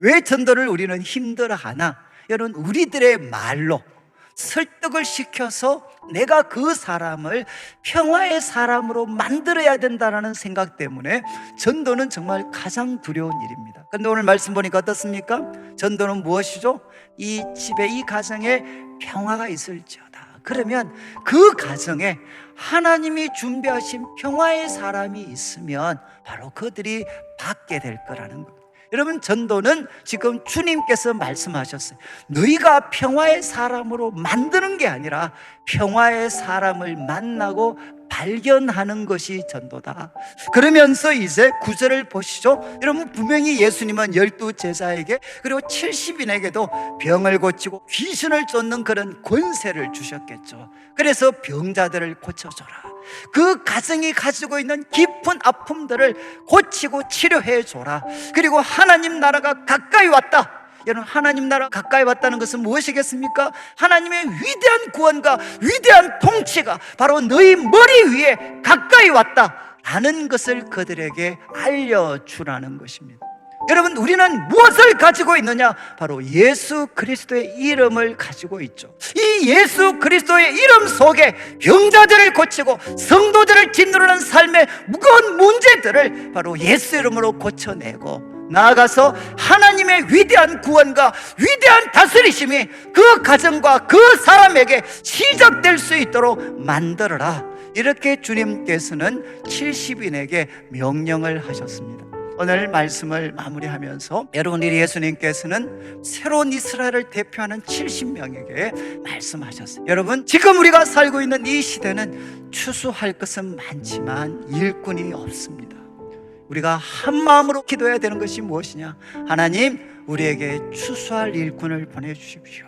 왜 전도를 우리는 힘들어 하나? 여러분, 우리들의 말로 설득을 시켜서 내가 그 사람을 평화의 사람으로 만들어야 된다는 생각 때문에 전도는 정말 가장 두려운 일입니다. 근데 오늘 말씀 보니까 어떻습니까? 전도는 무엇이죠? 이 집에, 이 가정에 평화가 있을지어다. 그러면 그 가정에 하나님이 준비하신 평화의 사람이 있으면 바로 그들이 받게 될 거라는 겁니다. 여러분 전도는 지금 주님께서 말씀하셨어요. 너희가 평화의 사람으로 만드는 게 아니라 평화의 사람을 만나고 발견하는 것이 전도다. 그러면서 이제 구절을 보시죠. 여러분 분명히 예수님은 열두 제자에게 그리고 70인에게도 병을 고치고 귀신을 쫓는 그런 권세를 주셨겠죠. 그래서 병자들을 고쳐줘라. 그 가정이 가지고 있는 깊은 아픔들을 고치고 치료해 줘라. 그리고 하나님 나라가 가까이 왔다. 여러분 하나님 나라 가까이 왔다는 것은 무엇이겠습니까? 하나님의 위대한 구원과 위대한 통치가 바로 너희 머리 위에 가까이 왔다라는 것을 그들에게 알려주라는 것입니다. 여러분 우리는 무엇을 가지고 있느냐? 바로 예수 그리스도의 이름을 가지고 있죠. 이 예수 그리스도의 이름 속에 병자들을 고치고 성도들을 짓누르는 삶의 무거운 문제들을 바로 예수 이름으로 고쳐내고 나아가서 하나님의 위대한 구원과 위대한 다스리심이 그 가정과 그 사람에게 시작될 수 있도록 만들어라. 이렇게 주님께서는 70인에게 명령을 하셨습니다. 오늘 말씀을 마무리하면서 여러분 우리 예수님께서는 새로운 이스라엘을 대표하는 70명에게 말씀하셨어요. 여러분 지금 우리가 살고 있는 이 시대는 추수할 것은 많지만 일꾼이 없습니다. 우리가 한 마음으로 기도해야 되는 것이 무엇이냐? 하나님, 우리에게 추수할 일꾼을 보내주십시오.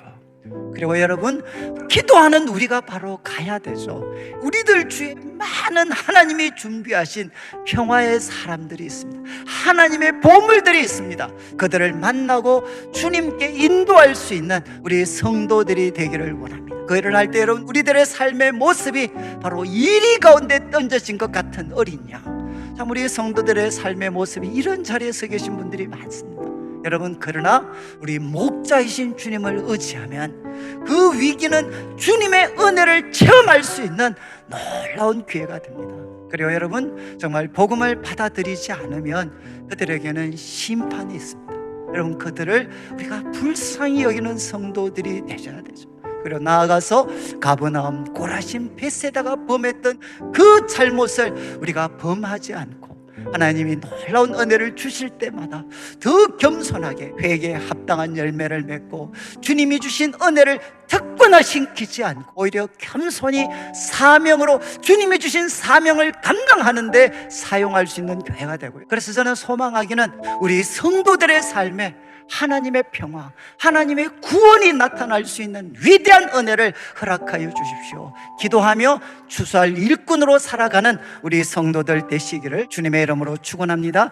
그리고 여러분, 기도하는 우리가 바로 가야 되죠. 우리들 주에 많은 하나님이 준비하신 평화의 사람들이 있습니다. 하나님의 보물들이 있습니다. 그들을 만나고 주님께 인도할 수 있는 우리 성도들이 되기를 원합니다. 그 일을 할 때 여러분, 우리들의 삶의 모습이 바로 이리 가운데 던져진 것 같은 어린 양. 참 우리 성도들의 삶의 모습이 이런 자리에 서 계신 분들이 많습니다. 여러분 그러나 우리 목자이신 주님을 의지하면 그 위기는 주님의 은혜를 체험할 수 있는 놀라운 기회가 됩니다. 그리고 여러분 정말 복음을 받아들이지 않으면 그들에게는 심판이 있습니다. 여러분 그들을 우리가 불쌍히 여기는 성도들이 되셔야 되죠. 그리고 나아가서 가버나움 고라신 벳세다가 범했던 그 잘못을 우리가 범하지 않고 하나님이 놀라운 은혜를 주실 때마다 더 겸손하게 회개에 합당한 열매를 맺고 주님이 주신 은혜를 특권화 시키지 않고 오히려 겸손히 사명으로 주님이 주신 사명을 감당하는데 사용할 수 있는 교회가 되고요. 그래서 저는 소망하기는 우리 성도들의 삶에 하나님의 평화, 하나님의 구원이 나타날 수 있는 위대한 은혜를 허락하여 주십시오. 기도하며 추수할 일꾼으로 살아가는 우리 성도들 되시기를 주님의 이름으로 축원합니다.